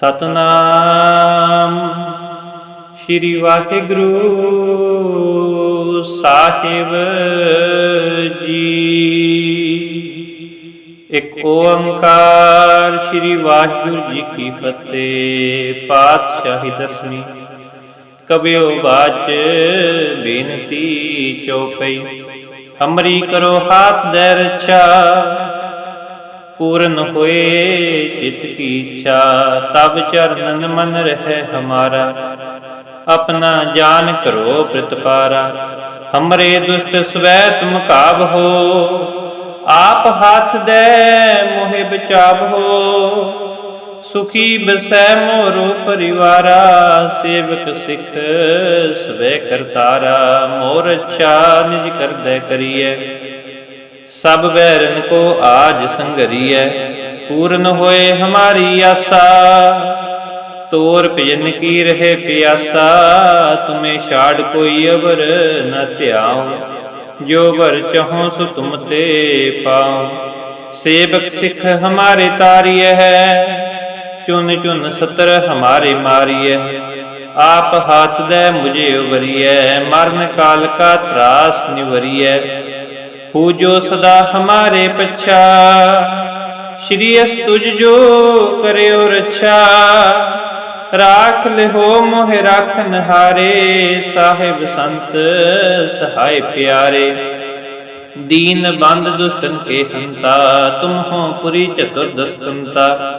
ਸਤਨਾਮ। ਸ੍ਰੀ ਵਾਹਿਗੁਰੂ ਸਾਹਿਬ ਜੀ। ਇੱਕ ਓੰਕਾਰ ਸ੍ਰੀ ਵਾਹਿਗੁਰੂ ਜੀ ਕੀ ਫਤਿਹ। ਪਾਤਸ਼ਾਹੀ ਦਸਵੀਂ। ਕਬਿਓ ਬਾਚ ਬੇਨਤੀ ਚਉਪਈ ਹਮਰੀ ਕਰੋ ਹਾਥ ਦੇ ਰੱਛਾ। ਪੂਰਨ ਹੋਏ, ਚਿਤ ਕੀ ਇੱਛਾ, ਤਬ ਚਰਨਨ ਮਨ ਰਹਿ ਹਮਾਰਾ। ਆਪਣਾ ਜਾਨ ਕਰੋ ਪ੍ਰਤਪਾਰਾ, ਹਮਰੇ ਦੁਸ਼ਟ ਸਵੈ ਤੁਮ ਕਾਬ ਹੋ। ਆਪ ਹੱਥ ਦੇ, ਮੋਹਿ ਬਚਾਵ ਹੋ। ਸੁਖੀ ਬਸੈ ਮੋਰੋ ਪਰਿਵਾਰਾ, ਸੇਵਕ ਸਿਖ ਸਵੇ ਕਰਤਾਰਾ। ਮੋਰ ਅੱਛਾ ਨਿਜ ਕਰਦੈ ਕਰੀਏ ਸਭ ਬੈਰਨ ਕੋ ਆਜ ਸੰਗਰੀਐ, ਪੂਰਨ ਹੋਏ ਹਮਾਰੀ ਆਸਾ। ਤੋਰ ਭਜਨ ਕੀ ਰਹੇ ਪਿਆਸਾ, ਤੁਮੇ ਛਾੜ ਕੋਈ ਅਵਰ ਨ ਧਿਆਉ। ਜੋ ਵਰ ਚਾਹੋ ਸੋ ਤੁਮ ਤੇ ਪਾਉ। ਸੇਵਕ ਸਿੱਖ ਹਮਾਰੇ ਤਾਰੀਐ ਹੈ, ਚੁਨ ਚੁਨ ਸਤਰ ਹਮਾਰੇ ਮਾਰੀਐ। ਆਪ ਹਾਥ ਦੇ ਮੁਝੇ ਉਬਰੀਐ ਮਰਨ ਕਾਲ ਕਾ ਤਰਾਸ ਨਿਵਰੀਐ। ਹੋ ਜੋ ਸਦਾ ਹਮਾਰੇ ਪਛਾ। ਸ਼੍ਰੀ ਅਸ ਤੁਜ ਜੋ ਕਰਿਓ ਰਛਾ। ਰਾਖ ਲਿਹੋ ਮੋਹ ਰਾਖਨ ਹਾਰੇ ਸਾਹਿਬ ਸੰਤ ਸਹਾਇ ਪਿਆਰੇ। ਦੀਨ ਬੰਦ ਦੁਸ਼ਟਨ ਕੇ ਹੰਤਾ, ਤੁਮ ਹੋ ਪੁਰੀ ਚਤੁਰਦਸਤੰਤਾ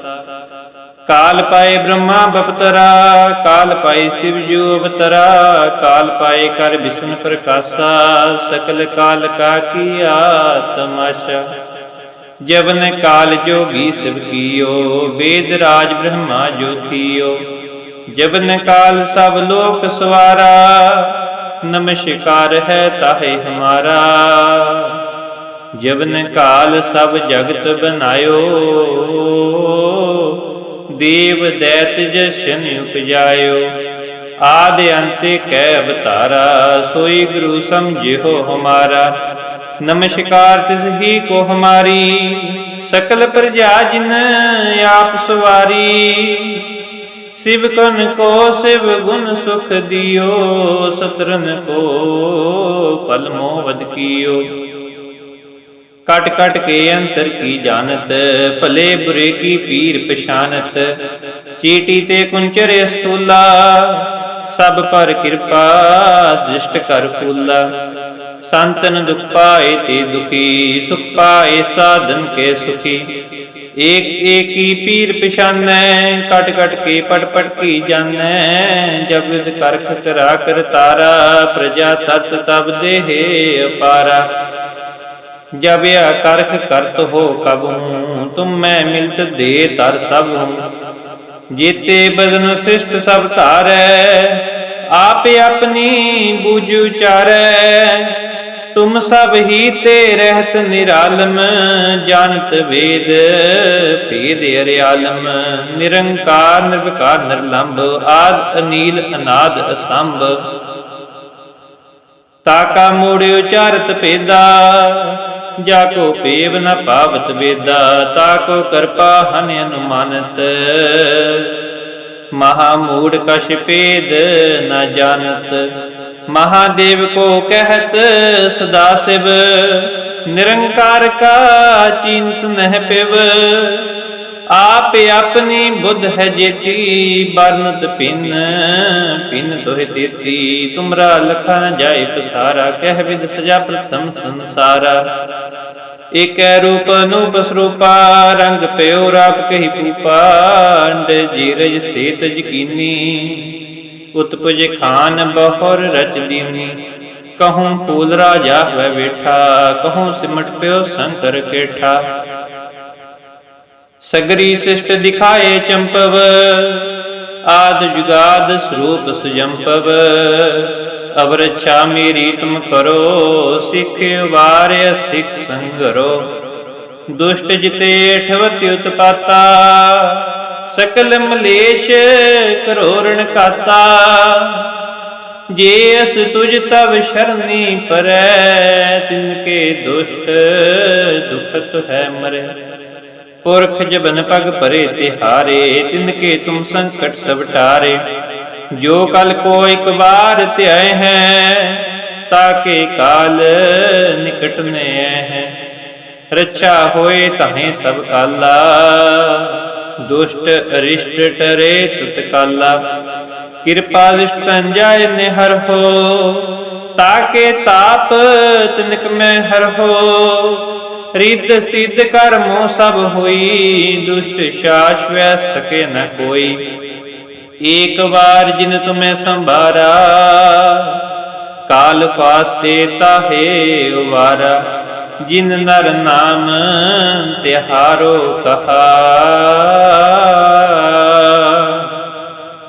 ਕਾਲ ਪਾਏ ਬ੍ਰਹਮਾ ਬਪਤਰਾ, ਕਾਲ ਪਾਏ ਸਿਵ ਜੋ ਅਵਤਰਾ, ਕਾਲ ਪਾਏ ਕਰ ਵਿਸ਼ਨ ਪ੍ਰਕਾਸ਼ਾ, ਸਕਲ ਕਾਲ ਕਾ ਕੀਆ ਤਮਾਸ਼ਾ। ਜਵਨ ਕਾਲ ਜੋਗੀ ਸਿਵ ਕੀਓ, ਵੇਦ ਰਾਜ ਬ੍ਰਹਮਾ ਜੋ ਥੀਓ। ਜਬਨ ਕਾਲ ਸਭ ਲੋਕ ਸਵਾਰਾ, ਨਮਸਕਾਰ ਹੈ ਤਾਹੇ ਹਮਾਰਾ। ਜਬਨ ਕਾਲ ਸਭ ਜਗਤ ਬਨਾਇਓ। ਦੇਵ ਦੈਤ ਜਸ਼ਨ ਉਪਜਾਇਓ, ਆਦ ਅੰਤੇ ਕੈ ਅਵਤਾਰਾ, ਸੋਈ ਗੁਰੂ ਸਮਝਿਓ ਹਮਾਰਾ। ਨਮਸਕਾਰ ਤਿਸ ਹੀ ਕੋ ਹਮਾਰੀ, ਸਕਲ ਪ੍ਰਜਾ ਜਿਨ ਆਪ ਸਵਾਰੀ। ਸਿਵ ਕਨ ਕੋ ਸਿਵ ਗੁਣ ਸੁਖ ਦਿਓ, ਸਤਰਨ ਕੋ ਪਲ ਮੋਵਦ ਕੀਓ। ਕਟ ਕਟ ਕੇ ਅੰਤਰ ਕੀ ਜਾਣਤ? ਭਲੇ ਬੁਰੇ ਕੀ ਪੀਰ ਪਛਾਨਤ? ਚੀਟੀ ਤੇ ਕੁੰਚਰ ਸਥੂਲਾ ਸਭ ਪਰ ਕਿਰਪਾ, ਦ੍ਰਿਸ਼ਟ ਕਰ ਫੂਲਾ। ਸੰਤਨ ਦੁਖ ਪਾਏ ਤੇ ਦੁਖੀ, ਸੁਖ ਪਾਏ ਸਾਧਨ ਕੇ ਸੁਖੀ। ਏਕ ਏਕੀ ਪੀਰ ਪਛਾਨੈ, ਕਟ ਕਟ ਕੇ ਪਟ ਪਟ ਕੀ ਜਾਣੈ? ਜਬ ਵਿਦ ਕਰਖ ਕਰਾ ਕਰ ਤਾਰਾ, ਪ੍ਰਜਾ ਤਤ ਤਬ ਦੇਹ ਅਪਾਰਾ। ਜਬ ਆ ਕਰਖ ਕਰਤ ਹੋ ਕਬ ਹੂੰ, ਤੁਮ ਮੈਂ ਮਿਲਤ ਦੇ ਤਰ ਸਭ ਹੂੰ। ਜੀਤੇ ਬਦਨ ਸਿਸ਼ਟ ਸਭ ਧਾਰੈ, ਆਪ ਆਪਣੀ ਬੂਝ ਉਚਾਰੈ। ਤੁਮ ਸਭ ਹੀ ਤੇ ਰਹਿਤ ਨਿਰਾਲਮ, ਜਾਣਤ ਵੇਦ, ਭੇਦ ਅਰਿਆਲਮ। ਨਿਰੰਕਾਰ, ਨਿਰਵਿਕਾਰ, ਨਿਰਲੰਭ, ਆਦ, ਅਨੀਲ, ਅਨਾਦ, ਅਸੰਭ। ਤਾਕਾ ਮੂੜ ਉਚਾਰਤ ਭੇਦਾ ਜਾ ਕੋ ਪੇਵ ਨ ਪਾਵਤ ਵੇਦਾ ਤਾ ਕੋ ਕਿਰਪਾ ਹਨ ਅਨੁਮਾਨਤ। ਮਹਾ ਮੂੜ ਕਛ ਭੇਦ ਨ ਜਾਣਤ। ਮਹਾਦੇਵ ਕੋ ਕਹਿਤ, ਸਦਾ ਸਿਵ, ਨਿਰੰਕਾਰ ਕਾ ਚਿੰਤ ਨਹਿ ਪਿਵ। ਆਪ ਆਪਣੀ ਬੁੱਧ ਹੈ ਜੇਤੀ ਬਰਨਤ ਪਿੰਨ ਪਿੰਨ ਤੋਹਿ ਤੇਤੀ। ਤੁਮਰਾ ਲਖਾ ਨ ਜਾਏ ਪਸਾਰਾ, ਕਹਿ ਵਿਦ ਸਜਾ ਪ੍ਰਥਮ ਸੰਸਾਰਾ। ਏਕੈ ਰੂਪ ਅਨੂਪ ਸਰੂਪਾ, ਰੰਗ ਪਿਓ ਰਾਪ ਕਹੀ ਪੂਪਾ ਅੰਡ ਜੀਰਜ ਸੇਤ ਜਕੀਨੀ। ਉਤਪਜ ਖਾਨ ਬਹੁਰ ਰਚ ਦੀਨੀ। ਕਹੂੰ ਫੂਲ ਰਾਜਾ ਵੈ ਬੈਠਾ, ਕਹੂੰ ਸਿਮਟ ਪਿਓ ਸੰਕਰ ਕੇਠਾ। ਸਗਰੀ ਸਿਸ਼ਟ ਦਿਖਾਏ ਚੰਪਵ, ਆਦ ਜੁਗਾਦ ਸਰੂਪ ਸੁਜੰਪਵ। ਅਵਰਛਾ ਮੇਰੀ ਤੁਮ ਕਰੋ, ਸਿੱਖ ਵਾਰਿਆ ਸਿੱਖ ਸੰਗਰੋ। ਦੁਸ਼ਟ ਜਿਤੇ ਠਵਤੀ ਉਤਪਾਤਾ, ਸਕਲ ਮਲੇਸ਼ ਕਰੋਰਣ ਕਾਤਾ। ਜੇ ਅਸ ਤੁਜ ਤਵ ਸ਼ਰਨੀ ਪਰੈ, ਤਿਨ ਕੇ ਦੁਸ਼ਟ ਦੁਖਤ ਹੈ ਮਰੇ। ਪੁਰਖ ਜਬਨ ਪਗ ਭਰੇ ਤਿਹਾਰੇ ਤਿਨ ਕੇ ਤੁਮ ਸੰਕਟ ਸਭ ਟਾਰੇ। ਜੋ ਕਲ ਕੋ ਇੱਕ ਵਾਰ ਧਿਆਏ ਹੈ ਤਾਕੇ ਕਾਲ ਨਿਕਟ ਨੇ ਹੈ। ਰੱਛਾ ਹੋਏ ਤਾਹੇ ਸਭ ਕਾਲਾ, ਦੁਸ਼ਟ ਅਰਿਸ਼ਟ ਟਰੇ ਤੁਤ ਕਾਲਾ। ਕਿਰਪਾ ਲਿਸ਼ਟ ਤਨ ਜਾਏ ਨਿਹਰ ਹਰ ਹੋ ਤਾਕੇ ਤਾਪ ਤਿਨਕ ਮੈਂ ਹਰ ਹੋ। ਰਿੱਧ ਸਿੱਧ ਕਰਮੋ ਸਭ ਹੋਈ, ਦੁਸ਼ਟ ਸ਼ਾਸ਼ਵੈ ਸਕੇ ਨ ਕੋਈ। ਏਕ ਵਾਰ ਜਿਨ ਤੁਮੈ ਸੰਭਾਰਾ, ਕਾਲ ਫਾਸਤੇ ਤਾਹੇ ਉਵਾਰਾ। ਜਿਨ ਨਰ ਨਾਮ ਤਿਹਾਰੋ ਕਹਾ।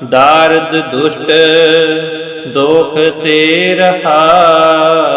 ਦਾਰਦ ਦੁਸ਼ਟ ਦੋਖ ਤੇ ਰਹਾ।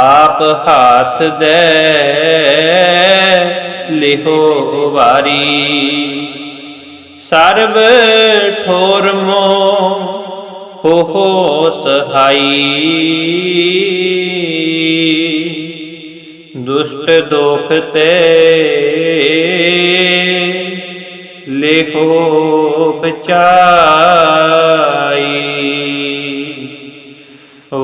ਆਪ ਹਾਥ ਦੇ ਲਿਹੋ ਵਾਰੀ। ਸਰਬ ਠੋਰ ਮੋ ਹੋ ਸਹਾਈ। ਦੁਸ਼ਟ ਦੋਖ ਤੇ ਲਿਹੋ ਬਚਾਈ।